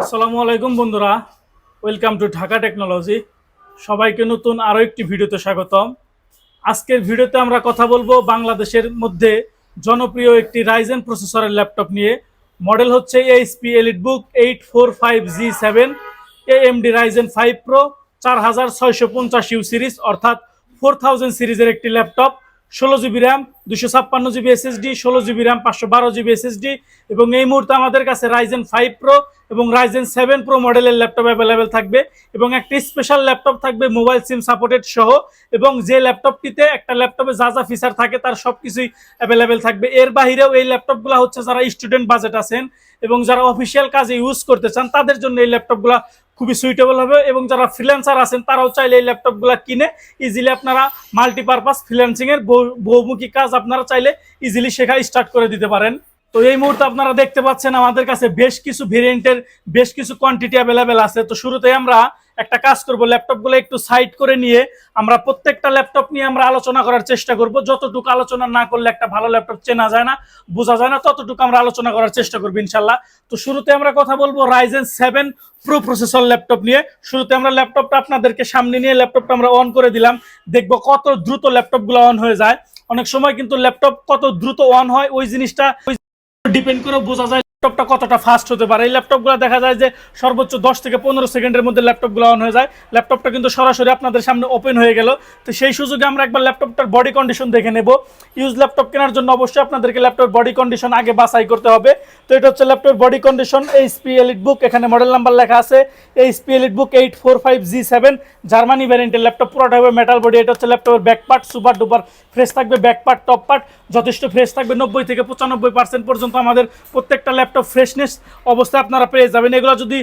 আসসালামু আলাইকুম বন্ধুরা। ওয়েলকাম টু ঢাকা টেকনোলজি সবাইকে নতুন আরও একটি ভিডিওতে স্বাগতম। আজকের ভিডিওতে আমরা কথা বলব বাংলাদেশের মধ্যে জনপ্রিয় একটি রাইজেন প্রসেসরের ল্যাপটপ নিয়ে। মডেল হচ্ছে HP EliteBook eight four five G seven AMD Ryzen five pro চার হাজার ছয়শো পঞ্চাশ ইউ সিরিজ অর্থাৎ ফোর থাউজেন্ড সিরিজের একটি ল্যাপটপ ষোলো জিবি র্যাম দুশো ছাপ্পান্ন জিবি এসএসডি ষোলো জিবি র্যাম, পাঁচশো বারো জিবি এসএসডি এবং এই মুহূর্তে আমাদের কাছে রাইজেন ফাইভ প্রো এবং রাইজেন সেভেন প্রো মডেলের ল্যাপটপ অ্যাভেলেবেল থাকবে এবং একটি স্পেশাল ল্যাপটপ থাকবে মোবাইল সিম সাপোর্টেড সহ। এবং যে ল্যাপটপটিতে একটা ল্যাপটপে যা যা ফিচার থাকে তার সব কিছুই অ্যাভেলেবেল থাকবে। এর বাহিরেও এই ল্যাপটপগুলো হচ্ছে যারা স্টুডেন্ট বাজেট আছেন এবং যারা অফিসিয়াল কাজে ইউজ করতে চান, তাদের জন্য এই ল্যাপটপগুলো খুবই সুইটেবল হবে এবং যারা ফ্রিল্যান্সার আছেন, তারাও চাইলে এই ল্যাপটপগুলো কিনে ইজিলি আপনারা মাল্টিপারপাস ফ্রিল্যান্সিংয়ের বহু- বহুমুখী কাজ আপনারা চাইলে ইজিলি শেখা স্টার্ট করে দিতে পারেন। তো এই মুহূর্তে আপনারা দেখতে পাচ্ছেন আমাদের কাছে বেশ কিছু ভেরিয়েন্টের বেশ কিছু কোয়ান্টিটি অ্যাভেলেবেল আছে। তো শুরুতে আমরা একটা কাজ করব, ল্যাপটপগুলো একটু সাইড করে নিয়ে আমরা প্রত্যেকটা ল্যাপটপ নিয়ে আমরা আলোচনা করার চেষ্টা করব। যতটুকু আলোচনা না করলে একটা ভালো ল্যাপটপ চেনা যায় না, বোঝা যায় না, ততটুকু আমরা আলোচনা করার চেষ্টা করব ইনশাল্লাহ। তো শুরুতে আমরা কথা বলব Ryzen seven pro processor laptop নিয়ে। শুরুতে আমরা ল্যাপটপটা আপনাদেরকে সামনে নিয়ে ল্যাপটপটা আমরা অন করে দিলাম। দেখব কত দ্রুত ল্যাপটপগুলো অন হয়ে যায়। অনেক সময় কিন্তু ল্যাপটপ কত দ্রুত অন হয়, ওই জিনিসটা ডিপেন্ড করে বোঝা যায় ল্যাপটপটা কতটা ফাস্ট হতে পারে? এই ল্যাপটপগুলো দেখা যায় যে সর্বোচ্চ দশ থেকে পনেরো সেকেন্ডের মধ্যে ল্যাপটপগুলো অন হয়ে যায়। ল্যাপটপটা কিন্তু সরাসরি আপনাদের সামনে ওপেন হয়ে গেল। তো সেই সুযোগে আমরা একবার ল্যাপটপটার বডি কন্ডিশন দেখে নেব। ইউজ ল্যাপটপ কেনার জন্য অবশ্যই আপনাদেরকে ল্যাপটপ বডি কন্ডিশন আগে বাছাই করতে হবে। তো এটা হচ্ছে laptop body condition HP EliteBook এখানে মডেল নাম্বার লেখা আছে HP EliteBook eight four five G seven Germany ভ্যারিয়েন্টের laptop. পুরোটা হবে মেটাল বডি এটা হচ্ছে ল্যাপটপের back part super duper fresh থাকবে ব্যাক পার্ট টপ পার্ট যথেষ্ট ফ্রেশ থাকবে, নব্বই থেকে পঁচানব্বই পার্সেন্ট পর্যন্ত আমাদের প্রত্যেকটা ল্যাপটপ ফ্রেশনেস অবস্থায় আপনারা পেয়ে যাবেন। এগুলো যদি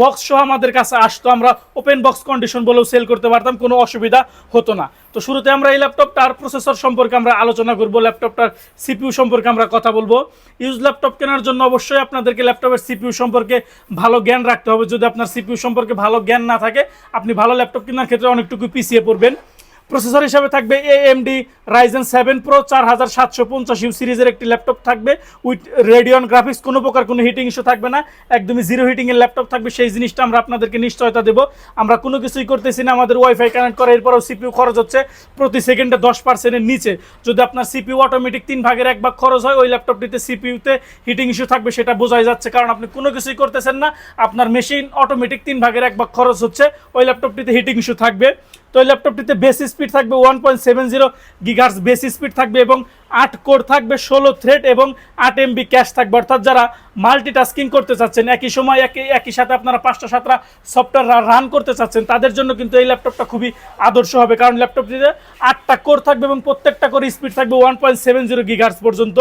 বক্স সহ আমাদের কাছে আসতো, আমরা ওপেন বক্স কন্ডিশন বলেও সেল করতে পারতাম, কোনো অসুবিধা হতো না। তো শুরুতে আমরা এই ল্যাপটপটার প্রসেসর সম্পর্কে আমরা আলোচনা করব ল্যাপটপটার সিপিউ সম্পর্কে আমরা কথা বলব। ইউজ ল্যাপটপ কেনার জন্য অবশ্যই আপনাদেরকে ল্যাপটপের সিপিইউ সম্পর্কে ভালো জ্ঞান রাখতে হবে। যদি আপনার সিপিউ সম্পর্কে ভালো জ্ঞান না থাকে, আপনি ভালো ল্যাপটপ কেনার ক্ষেত্রে অনেকটুকু পিছিয়ে পড়বেন। প্রসেসর হিসাবে থাকবে এএমডি রাইজেন সেভেন প্রো চার হাজার সাতশো পঞ্চাশ ইউ সিরিজের একটি ল্যাপটপ থাকবে। উইথ রেডিয়ন গ্রাফিক্স কোনো প্রকার কোনো হিটিং ইস্যু থাকবে না। একদমই জিরো হিটিংয়ের ল্যাপটপ থাকবে। সেই জিনিসটা আমরা আপনাদেরকে নিশ্চয়তা দেবো। আমরা কোনো কিছুই করতেছি না। আমাদের ওয়াইফাই কানেক্ট করা এরপরেও সিপিউ খরচ হচ্ছে প্রতি সেকেন্ডে দশ পার্সেন্টের নিচে। যদি আপনার সিপিউ অটোমেটিক তিন ভাগের এক ভাগ খরচ হয়, ওই ল্যাপটপটিতে সিপিউতে হিটিং ইস্যু থাকবে সেটা বোঝাই যাচ্ছে। কারণ আপনি কোনো কিছুই করতেছেন না। আপনার মেশিন অটোমেটিক তিন ভাগের এক ভাগ খরচ হচ্ছে। ওই ল্যাপটপটিতে হিটিং ইস্যু থাকবে। তো এই ল্যাপটপটিতে বেস স্পিড থাকবে one point seven zero gigahertz base speed থাকবে এবং আট কোর থাকবে, ষোলো থ্রেড এবং আট এমবি ক্যাশ থাকবে। অর্থাৎ যারা মাল্টিটাস্কিং করতে চাচ্ছেন, একই সময়, একই একই সাথে আপনারা পাঁচটা, সাতটা সফটওয়্যার রান করতে চাচ্ছেন, তাদের জন্য কিন্তু এই ল্যাপটপটা খুবই আদর্শ হবে। কারণ ল্যাপটপটিতে আটটা কোর থাকবে এবং প্রত্যেকটা করে স্পিড থাকবে one point seven zero gigahertz পর্যন্ত।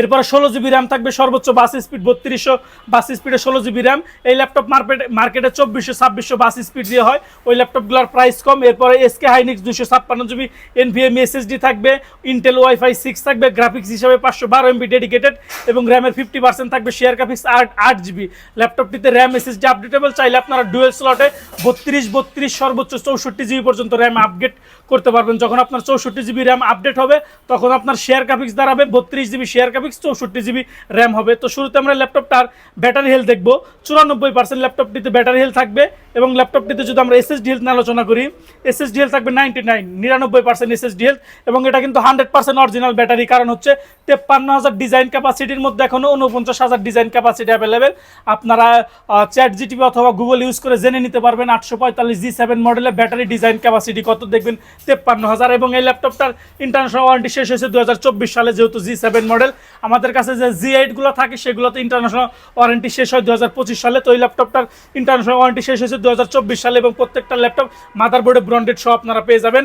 এরপরে ষোলো জিবি র্যাম থাকবে, সর্বোচ্চ বাস স্পিড বত্রিশশো, বাস স্পিডে ষোলো জিবি র্যাম এই ল্যাপটপ মার্কেটে মার্কেটে চব্বিশশো, ছাব্বিশশো বাস স্পিড দিয়ে হয়। ওই ল্যাপটপগুলোর প্রাইস কম। এরপরে এসকে হাইনিক্স দুশো ছাপ্পান্ন জিবি এনভিএম এসএসডি থাকবে। ইন্টেল ওয়াইফাই সিক্স থাকবে গ্রাফিক্স হিসাবে পাঁচশো বারো এমবি ডেডিকেটেড এবং র্যামের ফিফটি পার্সেন্ট থাকবে শেয়ার গ্রাফিক্স আট আট জিবি ল্যাপটপটিতে র্যাম এসএসডি আপডেটেবল চাইলে আপনারা ডুয়েল স্লটে বত্রিশ বত্রিশ, সর্বোচ্চ চৌষট্টি জিবি পর্যন্ত র্যাম আপডেট করতে পারবেন। যখন আপনার চৌষট্টি জিবি র্যাম আপডেট হবে, তখন আপনার শেয়ার গ্রাফিক্স দাঁড়াবে, বত্রিশ জিবি শেয়ার গ্রাফিক্স চৌষট্টি জিবি র্যাম হবে। তো শুরুতে আমরা ল্যাপটপটার ব্যাটারি হেলথ দেখব। চুরানব্বই পার্সেন্ট ল্যাপটপটিতে ব্যাটারি হেলথ থাকবে এবং ল্যাপটপটিতে যদি আমরা এসএসডি হেলথ আলোচনা করি এসএসডি হেলথ থাকবে নাইনটি নাইন নিরানব্বই পার্সেন্ট এসএসডি হেলথ এবং এটা কিন্তু হান্ড্রেড পার্সেন্ট অরিজিনাল ব্যাটারি কারণ হচ্ছে তেপ্পান্ন হাজার ডিজাইন ক্যাপাসিটির মধ্যে এখনও উনপঞ্চাশ হাজার ডিজাইন ক্যাপাসিটি অ্যাভেলেবেল আপনারা চ্যাট জিটিভি অথবা গুগল ইউজ করে জেনে নিতে পারবেন আটশো পঁয়তাল্লিশ জি সেভেন মডেলের ব্যাটারি ডিজাইন ক্যাপাসিটি কত। দেখবেন তেপ্পান্ন হাজার এবং এই ল্যাপটপটার ইন্টারন্যাশনাল ওয়ারেন্টি শেষ হয়েছে দু হাজার চব্বিশ সালে, যেহেতু জি সেভেন মডেল আমাদের কাছে যে জি এইটগুলো থাকে, সেগুলোতে ইন্টারন্যাশনাল ওয়ারেন্টি শেষ হয় দু হাজার পঁচিশ সালে। তো এই ল্যাপটপটার ইন্টারন্যাশনাল ওয়ারেন্টি শেষ হয়েছে দু হাজার চব্বিশ সালে এবং প্রত্যেকটা ল্যাপটপ মাদারবোর্ডে ব্রন্ডেড সহ আপনারা পেয়ে যাবেন।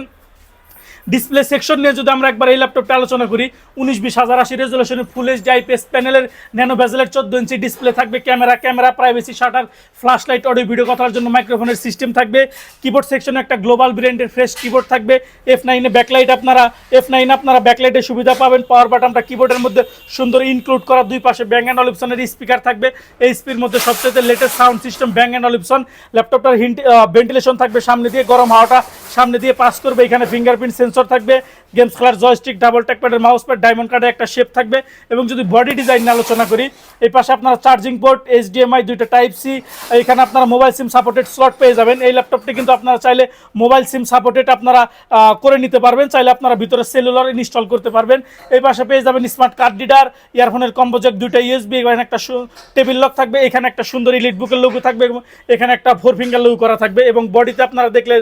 ডিসপ্লে সেকশন নিয়ে যদি আমরা একবার এই ল্যাপটপটা আলোচনা করি, উনিশ বিশ হাজার আশি রেজলিউশনের ফুল এইচ আইপিএস প্যানেলের ন্যানো ভেজেলের চোদ্দ ইঞ্চি ডিসপ্লে থাকবে camera camera privacy shutter flash light audio video কথার জন্য মাইক্রোফোনের সিস্টেম থাকবে। কিবোর্ড সেকশনে একটা গ্লোবাল ব্র্যান্ডের ফ্রেশ কিবোর্ড থাকবে। এফ নাইনে ব্যাকলাইট আপনারা এফ নাইন আপনারা ব্যাকলাইটের সুবিধা পাবেন। পাওয়ার বাটনটা কিবোর্ডের মধ্যে সুন্দর ইনক্লুড করা দুই পাশে ব্যাং অ্যান্ড অলিপসনের স্পিকার থাকবে। এই স্পির মধ্যে সবচেয়ে latest sound system Bang and Olufsen ল্যাপটপটার হিন্ট ভেন্টিলেশন থাকবে সামনে দিয়ে, গরম হাওয়াটা সামনে দিয়ে পাস করবে। এখানে ফিঙ্গারপ্রিন্ট সেন্সর সেন্সর থাকবে গেমস খেলার জয়স্টিক ডাবল ট্যাকপ্যাডের মাউস প্যাড ডায়মন্ড কার্ডের একটা শেপ থাকবে এবং যদি বডি ডিজাইন নিয়ে আলোচনা করি, এই পাশে আপনারা চার্জিং পোর্ট এইচডিএমআই দুইটা টাইপ সি এখানে আপনারা মোবাইল সিম সাপোর্টেড স্লট পেয়ে যাবেন। এই ল্যাপটপটি কিন্তু আপনারা চাইলে মোবাইল সিম সাপোর্টেড আপনারা করে নিতে পারবেন, চাইলে আপনারা ভিতরে সেলুলার ইনস্টল করতে পারবেন। এই পাশে পেয়ে যাবেন স্মার্ট কার্ড রিডার ইয়ারফোনের কম্বো জ্যাক দুইটা ইউএসবি এখানে একটা টেবিল লক থাকবে, এখানে একটা সুন্দর ইলিট বুকের লোগো থাকবে এবং এখানে একটা ফোর ফিঙ্গার লোগো করা থাকবে এবং বডিতে আপনারা দেখলে,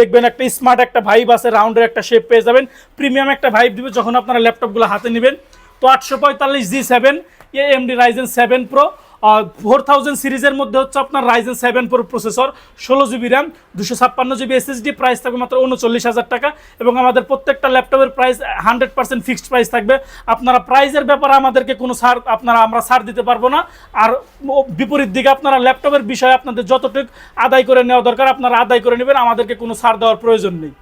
দেখবেন একটা স্মার্ট একটা ভাইব আছে রাউন্ডের একটা শেপ পেয়ে যাবেন। প্রিমিয়াম একটা ভাইব দিবে যখন আপনারা ল্যাপটপগুলো হাতে নেবেন। তো আটশো পঁয়তাল্লিশ G seven A MD Ryzen seven pro four thousand সিরিজের মধ্যে হচ্ছে আপনার রাইজেন সেভেন প্রো প্রসেসর ষোলো জিবি র্যাম দুশো ছাপ্পান্ন জিবি এসএসডি প্রাইস থাকবে মাত্র উনচল্লিশ হাজার টাকা এবং আমাদের প্রত্যেকটা ল্যাপটপের price hundred percent fixed price থাকবে। আপনারা প্রাইজের ব্যাপারে আমাদেরকে কোনো ছাড়, আপনারা, আমরা ছাড় দিতে পারব না। আর বিপরীত দিকে আপনারা ল্যাপটপের বিষয়ে আপনাদের যতটুকু আদায় করে নেওয়া দরকার, আপনারা আদায় করে নেবেন, আমাদেরকে কোনো ছাড় দেওয়ার প্রয়োজন নেই।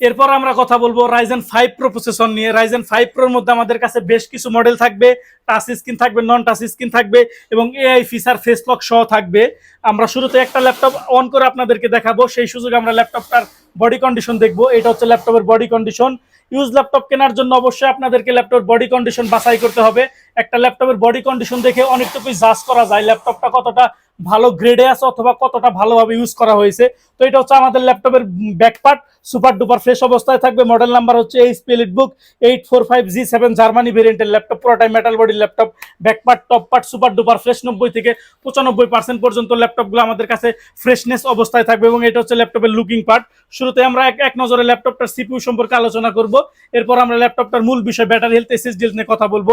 এরপর আমরা কথা বলব রাইজেন ফাইভ প্রো প্রসেসর নিয়ে। রাইজেন ফাইভ প্রোর মধ্যে আমাদের কাছে বেশ কিছু মডেল থাকবে। টাচ স্ক্রিন থাকবে নন টাচ স্ক্রিন থাকবে এবং এআই ফিচার ফেস লক সহ থাকবে। আমরা শুরুতে একটা ল্যাপটপ অন করে আপনাদেরকে দেখাবো। সেই সুযোগে আমরা ল্যাপটপটার বডি কন্ডিশন দেখব। এটা হচ্ছে ল্যাপটপের বডি কন্ডিশন ইউজ ল্যাপটপ কেনার জন্য অবশ্যই আপনাদেরকে ল্যাপটপের বডি কন্ডিশন বাছাই করতে হবে। একটা ল্যাপটপের বডি কন্ডিশন দেখে অনেকটুকুই জাজ করা যায় ল্যাপটপটা কতটা ভালো গ্রেডে আছে অথবা কতটা ভালোভাবে ইউজ করা হয়েছে। তো এটা হচ্ছে আমাদের ল্যাপটপের ব্যাকপার্ট সুপার ডুপার ফ্রেশ অবস্থায় থাকবে। মডেল নাম্বার হচ্ছে H P EliteBook eight four five G seven Germany ভেরিয়েন্টের ল্যাপটপ, পুরোটাই metal body laptop. Back part top part, super duper, fresh নব্বই থেকে পঁচানব্বই পার্সেন্ট পর্যন্ত ল্যাপটপগুলো আমাদের কাছে ফ্রেশনেস অবস্থায় থাকবে এবং এটা হচ্ছে ল্যাপটপের লুকিং পার্ট শুরুতে আমরা এক নজরে ল্যাপটপটার সিপিউ সম্পর্কে আলোচনা করব। এরপর আমরা ল্যাপটপটার মূল বিষয় ব্যাটারি হেলথ এসএসডি নিয়ে কথা বলব।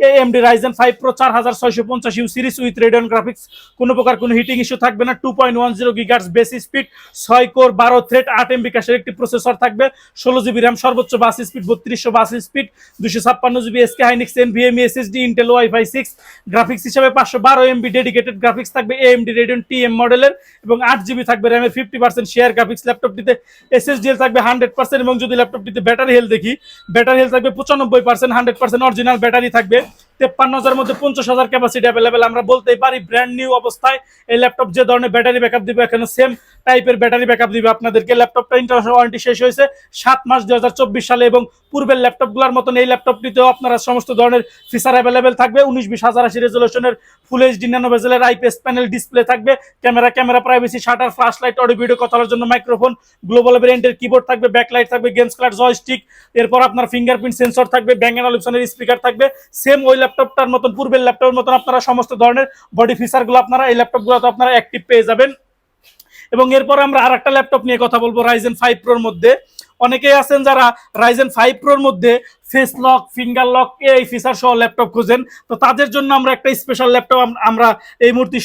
এএমডি রাইজেন ফাইভ প্রো চার হাজার ছয়শো পঞ্চাশ U series with Radeon graphics কোনো প্রকার কোনো হিটিং ইস্যু থাকবে না। Two point one zero gigahertz base speed ছয় কোর বারো থ্রেড আট এমবি ক্যাশের একটি প্রসেসর থাকবে, ষোলো জিবি র্যাম সর্বোচ্চ বাস স্পিড বত্রিশশো বাস স্পিড দুশো ছাপ্পান্ন GB SK Hynix NVMe SSD Intel wifi six graphics হিসাবে পাঁচশো বারো এমবি ডেডিকেটেড গ্রাফিক্স থাকবে এএমডি রেডিয়ন টি এম মডেলের এবং আট জিবি থাকবে র্যামের ফিফটি পার্সেন্ট শেয়ার গ্রাফিক্স ল্যাপটপটিতে এসএসডিএল থাকবে হান্ড্রেড পার্সেন্ট এবং যদি ল্যাপটপটিতে ব্যাটারি হেলথ দেখি ব্যাটারি হেলথ থাকবে পঁচানব্বই percent hundred percent original battery থাকবে তেপ্পান্ন হাজার মধ্যে পঞ্চাশ হাজার ক্যাপাসিটি অ্যাভেলেবেল আমরা বলতেই পারি ব্র্যান্ড নিউ অবস্থায়, এই ল্যাপটপ যে ধরনের ব্যাটারি ব্যাকআপ দিবে, এখানে সেম টাইপের ব্যাটারি ব্যাকআপ দিবে আপনাদেরকে। ল্যাপটপটা ইন্টারন্যাশনাল ওয়ারেন্টি শেষ হয়েছে সাত মাস দু হাজার চব্বিশ সালে এবং পূর্বের ল্যাপটপগুলোর মতন এই ল্যাপটপটিতেও আপনারা সমস্ত ধরনের ফিচার অ্যাভেলেবেল থাকবে। উনিশ বিশ হাজার আশি রেজলিউশনের ফুল এইচডি ন্যানো ভেজেলের আইপিএস প্যানেল ডিসপ্লে থাকবে। Camera camera privacy shutter flash light audio video কথা বলার জন্য মাইক্রোফোন গ্লোবাল ভেরিয়েন্টের কিবোর্ড থাকবে ব্যাকলাইট থাকবে গেমস খেলার জয়স্টিক এরপর আপনার ফিঙ্গারপ্রিন্ট সেন্সর থাকবে ব্যাঙ্গেন অলিপসনের স্পিকার থাকবে। সেম ওই ল্যাপটপটার মতন, পূর্বের ল্যাপটপের মতন আপনারা সমস্ত ধরনের বডি ফিচারগুলো আপনারা এই ল্যাপটপগুলোতে আপনারা অ্যাক্টিভ পেয়ে যাবেন। এবং এরপর আমরা আর একটা ল্যাপটপ নিয়ে কথা বলব রাইজেন ফাইভ প্রোর মধ্যে। অনেকেই আছেন যারা রাইজেন ফাইভ প্রোর মধ্যে ফেস লক ফিঙ্গার লক এই ফিচার সহ ল্যাপটপ খুঁজেন। তো তাদের জন্য আমরা একটা স্পেশাল ল্যাপটপ আমরা এই মুহূর্তে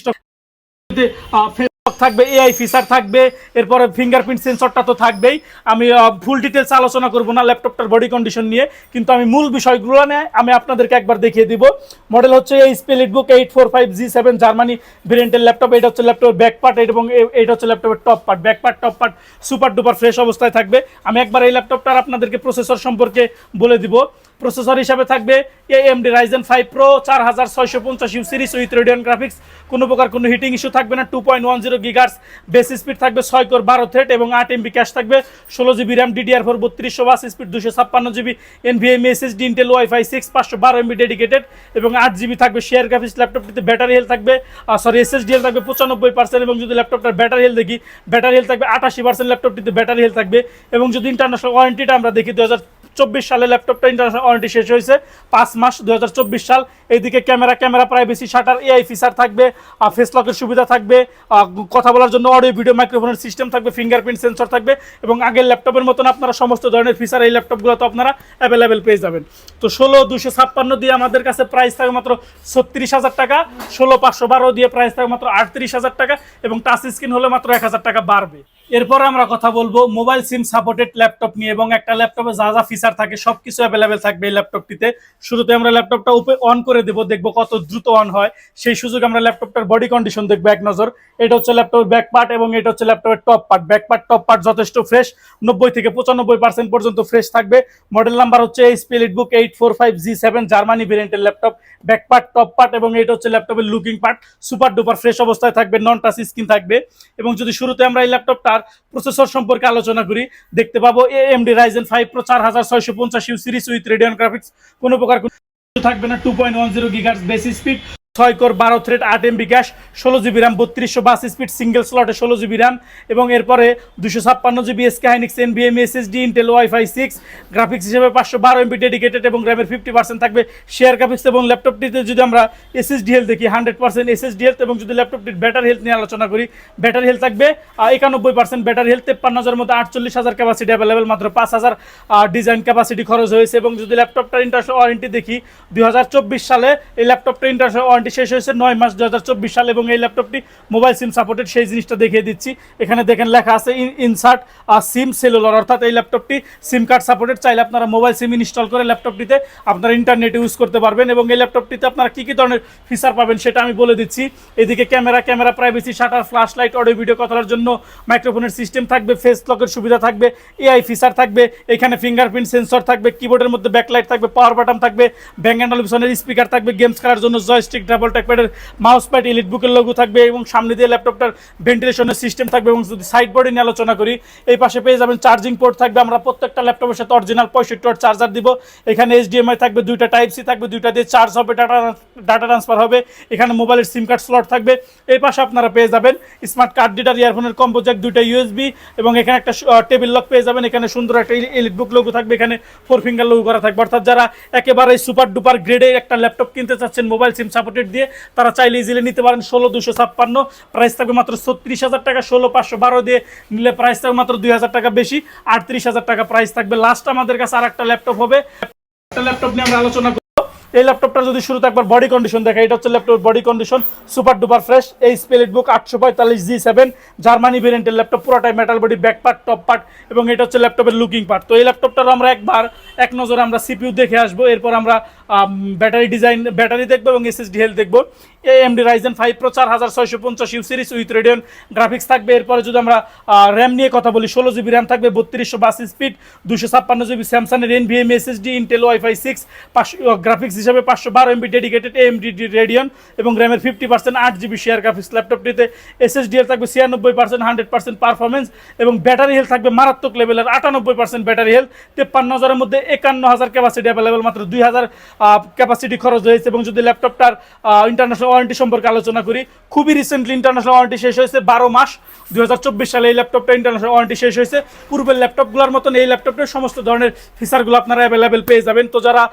থাকবে এআই ফিচার থাকবে, এরপরে ফিঙ্গারপ্রিন্ট সেন্সরটা তো থাকবেই। আমি ফুল ডিটেলস আলোচনা করব না ল্যাপটপটার বডি কন্ডিশন নিয়ে, কিন্তু আমি মূল বিষয়গুলো নিয়ে আমি আপনাদেরকে একবার দেখিয়ে দিব। মডেল হচ্ছে এই HP EliteBook eight four five G seven Germany ভেরিয়েন্টের ল্যাপটপ এটা হচ্ছে ল্যাপটপের ব্যাক পার্ট এবং এটা হচ্ছে ল্যাপটপের top part back part top part super duper fresh অবস্থায় থাকবে। আমি একবার এই ল্যাপটপটার আপনাদেরকে প্রসেসর সম্পর্কে বলে দিব। প্রসেসর হিসাবে থাকবে এএমডি রাইজেন ফাইভ প্রো চার হাজার ছয়শো পঞ্চাশ U series with Radeon graphics কোনো প্রকার কোনো হিটিং ইস্যু থাকবে না two point one zero gigahertz base speed থাকবে ছয় কোর বারো থ্রেড এবং আট এমবি ক্যাশ থাকবে, ষোলো জিবি র্যাম ডিডিআর ফোর বত্রিশশো বাস স্পিড দুশো ছাপ্পান্ন GB NVMe SSD Intel wifi six পাঁচশো বারো এমবি ডেডিকেটেড এবং আট জিবি থাকবে শেয়ার গ্রাফিক্স ল্যাপটপটিতে ব্যাটারি হেল থাকবে সরি এসএসডি হেল থাকবে পঁচানব্বই পার্সেন্ট এবং যদি ল্যাপটপটার ব্যাটারি হেল দেখি ব্যাটারি হেল থাকবে আটাশি পার্সেন্ট ল্যাপটপটিতে ব্যাটারি হেল থাকবে এবং যদি ইন্টারন্যাশনাল ওয়ারেন্টিটা আমরা দেখি দু চব্বিশ সালে ল্যাপটপটা ইন্টারন্যাশনাল ওয়ারেন্টি শেষ হয়েছে। পাঁচ মাস দু হাজার চব্বিশ সাল। এইদিকে camera camera privacy shutter AI feature থাকবে ফেস লকের সুবিধা থাকবে কথা বলার জন্য অডিও ভিডিও মাইক্রোফোনের সিস্টেম থাকবে ফিঙ্গারপ্রিন্ট সেন্সর থাকবে এবং আগের ল্যাপটপের মতন আপনারা সমস্ত ধরনের ফিচার এই ল্যাপটপগুলো তো আপনারা অ্যাভেলেবেল পেয়ে যাবেন। তো ষোলো দুশো ছাপ্পান্ন দিয়ে আমাদের কাছে প্রাইস থাকে মাত্র ছত্রিশ হাজার টাকা, ষোলো পাঁচশো বারো দিয়ে প্রাইস থাকে মাত্র আটত্রিশ হাজার টাকা এবং টাচ স্ক্রিন হলে মাত্র এক হাজার টাকা বাড়বে। এরপর আমরা কথা বলব মোবাইল সিম সাপোর্টেড ল্যাপটপ নিয়ে এবং একটা ল্যাপটপে যা যা ফিচার থাকে সবকিছু অ্যাভেলেবেল থাকবে এই ল্যাপটপটিতে। শুরুতে আমরা ল্যাপটপটা উপরে অন করে দেবো, দেখব কত দ্রুত অন হয়। সেই সুযোগ আমরা ল্যাপটপটার বডি কন্ডিশন দেখব এক নজর। এটা হচ্ছে ল্যাপটপের ব্যাক পার্ট এবং এটা হচ্ছে ল্যাপটপের top part back part top part যথেষ্ট ফ্রেশ নব্বই থেকে পঁচানব্বই পার্সেন্ট পর্যন্ত ফ্রেশ থাকবে। মডেল নাম্বার হচ্ছে এই HP EliteBook eight four five G seven Germany ভেরিয়েন্টের laptop. Back part top part এবং এটা হচ্ছে ল্যাপটপের looking part super duper fresh অবস্থায় থাকবে নন টাচ স্ক্রিন থাকবে। এবং যদি শুরুতে আমরা এই ল্যাপটপটার প্রসেসর সম্পর্কে আলোচনা করি, দেখতে পাবো M D Ryzen five pro চার হাজার ছয়শো পঞ্চাশ U series with Radeon graphics কোনো প্রকার থাকবে না two point one zero gigahertz base speed ছয় কোর বারো থ্রেড আট এমবি ক্যাশ ষোলো জিবি র্যাম বত্রিশশো বাস স্পিড সিঙ্গেল স্লটে ষোলো জিবি র্যাম এবং এরপরে দুশো ছাপ্পান্ন GB SK Hynix N VM SSD Intel wifi six graphics হিসেবে পাঁচশো বারো এমবি ডেডিকেটেড এবং র্যামের ফিফটি পার্সেন্ট থাকবে। শেয়ার গ্রাফিক্স এবং ল্যাপটপটিতে যদি আমরা এসএসডি হেলথ দেখি হান্ড্রেড পার্সেন্ট এসএসডি হেলথ এবং যদি ল্যাপটপটির ব্যাটারি হেলথ নিয়ে আলোচনা করি ব্যাটারি হেলথ থাকবে একানব্বই পার্সেন্ট ব্যাটারি হেলথ তেপ্পান্ন হাজার মতো আটচল্লিশ হাজার ক্যাপাসিটি অ্যাভেলেবেল মাত্র পাঁচ হাজার ডিজাইন ক্যাপাসিটি খরচ হয়েছে এবং যদি ল্যাপটপটার ইন্টারন্যাশনাল ওয়ারেন্টি দেখি, দুই হাজার চব্বিশ সালে এই ল্যাপটপটা ইন্টারন্যাশনাল ওয়ারেন্টি শেষ হয়েছে নয় মাস দু হাজার চব্বিশ সাল এবং এই ল্যাপটপটি মোবাইল সিম সাপোর্টেড। সেই জিনিসটা দেখিয়ে দিচ্ছি। এখানে দেখেন লেখা আছে ইনসার্ট আর সিম সেলুলার। অর্থাৎ এই ল্যাপটপটি সিম কার্ড সাপোর্টেড। চাইলে আপনারা মোবাইল সিম ইনস্টল করে ল্যাপটপটিতে আপনারা ইন্টারনেট ইউজ করতে পারবেন এবং এই ল্যাপটপটিতে আপনারা কী কী ধরনের ফিচার পাবেন সেটা আমি বলে দিচ্ছি। এদিকে camera camera privacy shutter flash light audio video কথার জন্য মাইক্রোফোনের সিস্টেম থাকবে ফেস লকের সুবিধা থাকবে এআই ফিচার থাকবে, এখানে ফিঙ্গারপ্রিন্ট সেন্সর থাকবে কিবোর্ডের মধ্যে ব্যাকলাইট থাকবে পাওয়ার বাটন থাকবে ব্যাঙ্ক অ্যান্ড স্পিকার থাকবে গেমস খেলার জন্য জয়স্টিক ডাবল ট্যাকপ্যাডের মাউস প্যাড ইলিট বুকের লোগো থাকবে এবং সামনে দিয়ে ল্যাপটপটার ভেন্টিলেশনের সিস্টেম থাকবে এবং যদি সাইড বোর্ডে নিয়ে আলোচনা করি, এই পাশে পেয়ে যাবেন চার্জিং পোর্ট থাকবে। আমরা প্রত্যেকটা ল্যাপটপের সাথে অরিজিনাল পঁয়ষট্টি ওয়াট চার্জার দিব। এখানে এইচডিএমআই থাকবে, দুইটা টাইপ সি থাকবে, দুইটা দিয়ে চার্জ হবে ডাটা ডাটা ট্রান্সফার হবে। এখানে মোবাইলের সিম কার্ড স্লট থাকবে। এই পাশে আপনারা পেয়ে যাবেন স্মার্ট কার্ড ডিটার ইয়ারফোনের কম্বো জ্যাক দুইটা ইউএসবি এবং এখানে একটা টেবিল লক পেয়ে যাবেন। এখানে সুন্দর একটা ইলিট বুক লোগো থাকবে। এখানে ফোর ফিঙ্গার লোগো করা থাকবে। অর্থাৎ যারা একেবারে সুপার ডুপার গ্রেডে একটা ল্যাপটপ কিনতে চাচ্ছেন মোবাইল সিম সাপোর্টেড দিয়ে তারা চাইলে ইজিলি নিতে পারেন ষোলো দুশো ছাপ্পান্ন। প্রাইস থাকবে মাত্র ছত্রিশ হাজার টাকা, ষোলো পাঁচশো বারো দিয়ে নিলে প্রাইস থাকবে মাত্র দুই হাজার টাকা বেশি। আটত্রিশ হাজার টাকা প্রাইস থাকবে। লাস্ট আমাদের কাছে আর একটা ল্যাপটপ হবে। একটা ল্যাপটপ নিয়ে আমরা আলোচনা এই ল্যাপটপটা যদি শুরুতে একবার বডি কন্ডিশন দেখে এটা হচ্ছে laptop body condition super duper fresh এই স্পেলিট বুক আটশো পঁয়তাল্লিশ জি সেভেন জার্মানি ভেরিয়েন্টের ল্যাপটপ পুরোটাই metal body back part top part এবং এটা হচ্ছে ল্যাপটপের লুকিং পার্ট তো এই ল্যাপটপটার আমরা একবার, এক নজরে আমরা সিপিউ দেখে আসব, এরপর আমরা ব্যাটারি ডিজাইন ব্যাটারি দেখব এবং এসএসডি হেল দেখব। এএমডি রাইজেন ফাইভ প্রো চার হাজার ছয়শো পঞ্চাশ U series with Radeon graphics থাকবে। এরপরে যদি আমরা র্যাম নিয়ে কথা বলি, ষোলো জিবি র্যাম থাকবে, বত্রিশশো বাস স্পিড দুশো ছাপ্পান্ন জিবি স্যামসাংয়ের N VM SSD Intel wifi six পাঁচশো গ্রাফিক্স হিসাবে পাঁচশো বারো এমবি ডেডিকেটেড এমডি রেডিয়ন এবং র্যামের ফিফটি পার্সেন্ট আট জিবি শেয়ার গ্রাফিক্স ল্যাপটপটিতে এসএসডি এর থাকবে ছিয়ানব্বই পার্সেন্ট হান্ড্রেড পার্সেন্ট পারফরমেন্স এবং ব্যাটারি হেলথ থাকবে মারাত্মক লেভেলের আটানব্বই পার্সেন্ট ব্যাটারি হেলথ তেপ্পান্ন হাজারের মধ্যে একান্ন হাজার ক্যাপাসিটি অ্যাভেলেবেল মাত্র দুই হাজার ক্যাপাসিটি খরচ হয়েছে এবং যদি ল্যাপটপটার ইন্টারন্যাশনাল ওয়ারেন্টি সম্পর্কে আলোচনা করি। খুবই রিসেন্টলি ইন্টারন্যাশনাল ওয়ারেন্টি শেষ হয়েছে, বারো মাস। দুই সালে এই ল্যাপটপটা ইন্টারন্যাশনাল ওয়ারেন্টি শেষ হয়েছে। পূর্বের ল্যাপটপগুলোর মতন এই ল্যাপটপের সমস্ত ধরনের ফিচারগুলো আপনারা অ্যাভেলেবেল পেয়ে যাবেন। তো যারা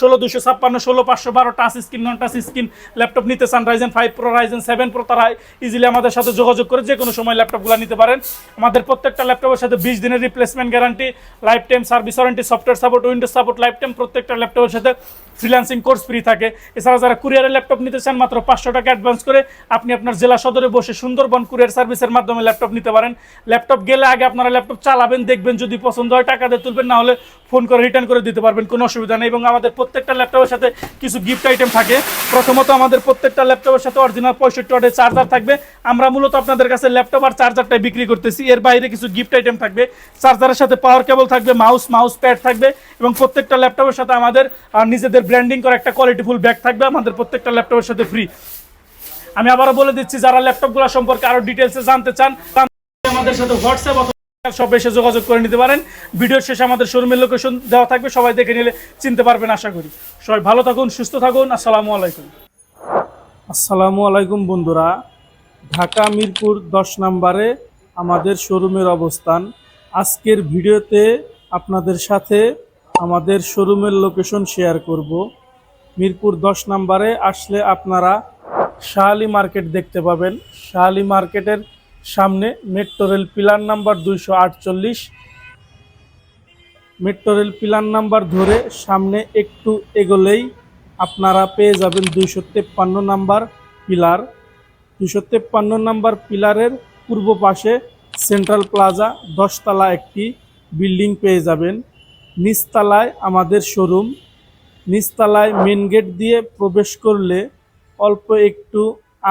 ষোলো দুশো ছাপ্পান্ন, ষোলো পাঁচশো বারো touch screen non touch screen laptop নিতে চান Ryzen five pro Ryzen seven pro তারা ইজিলি আমাদের সাথে যোগাযোগ করে যে কোনো সময় ল্যাপটপগুলো নিতে পারেন। আমাদের প্রত্যেকটা ল্যাপটপের সাথে বিশ দিনের replacement guarantee lifetime service warranty software support Windows support lifetime প্রত্যেকটা ল্যাপটপের সাথে ফ্রিল্যান্সিং কোর্স ফ্রি থাকে। এছাড়া যারা কুরিয়ারের ল্যাপটপ নিতে চান, মাত্র পাঁচশো টাকা অ্যাডভান্স করে আপনি আপনার জেলা সদরে বসে সুন্দরবন কুরিয়ার সার্ভিসের মাধ্যমে ল্যাপটপ নিতে পারেন। ল্যাপটপ গেলে আগে আপনারা ল্যাপটপ চালাবেন, দেখবেন যদি পছন্দ হয় টাকা দিয়ে তুলবেন, না হলে ফোন করে রিটার্ন করে দিতে পারবেন, কোনো অসুবিধা নেই। এবং আমাদের প্রত্যেকটা ল্যাপটপের সাথে কিছু গিফট আইটেম থাকে। প্রথমত আমাদের প্রত্যেকটা ল্যাপটপের সাথে অরিজিনাল পঁয়ষট্টি ওয়াটের চার্জার থাকবে। আমরা মূলত আপনাদের কাছে ল্যাপটপ আর চার্জারটাই বিক্রি করতেছি। এর বাইরে কিছু গিফট আইটেম থাকবে। চার্জারের সাথে পাওয়ার কেবল থাকবে মাউস মাউস প্যাড থাকবে এবং প্রত্যেকটা ল্যাপটপের সাথে আমাদের নিজেদের ব্র্যান্ডিং করা একটা কোয়ালিটিফুল ব্যাগ থাকবে। আমাদের প্রত্যেকটা ল্যাপটপের সাথে ফ্রি আমি আবারও বলে দিচ্ছি, যারা ল্যাপটপগুলো সম্পর্কে আরও ডিটেলসে জানতে চান আমাদের সাথে হোয়াটসঅ্যাপ অথবা সব এসে যোগাযোগ করে নিতে পারেন। ভিডিওর শেষে আমাদের শোরুমের লোকেশন দেওয়া থাকবে, সবাই দেখে নিলে চিনতে পারবেন, আশা করি। সবাই ভালো থাকুন, সুস্থ থাকুন, আসসালামু আলাইকুম। আসসালামু আলাইকুম বন্ধুরা, ঢাকা মিরপুর দশ নম্বরে আমাদের শোরুমের অবস্থান। আজকের ভিডিওতে আপনাদের সাথে আমাদের শোরুমের লোকেশন শেয়ার করব। মিরপুর দশ নম্বরে আসলে আপনারা শাহালি মার্কেট দেখতে পাবেন। শাহালি মার্কেটের সামনে মেট্রো রেল পিলার নাম্বার দুইশো আটচল্লিশ। মেট্রো রেল পিলার নাম্বার ধরে সামনে একটু এগোলেই আপনারা পেয়ে যাবেন দুইশো তেপ্পান্ন নাম্বার পিলার। দুইশো তেপ্পান্ন নাম্বার পিলারের পূর্ব পাশে সেন্ট্রাল প্লাজা, দশতলা একটি বিল্ডিং পেয়ে যাবেন। নিচতলায় আমাদের শোরুম। নিচতলায় মেন গেট দিয়ে প্রবেশ করলে অল্প একটু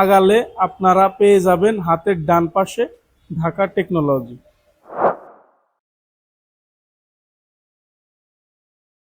আগালে আপনারা পেয়ে যাবেন হাতের ডান পাশে ঢাকা টেকনোলজি।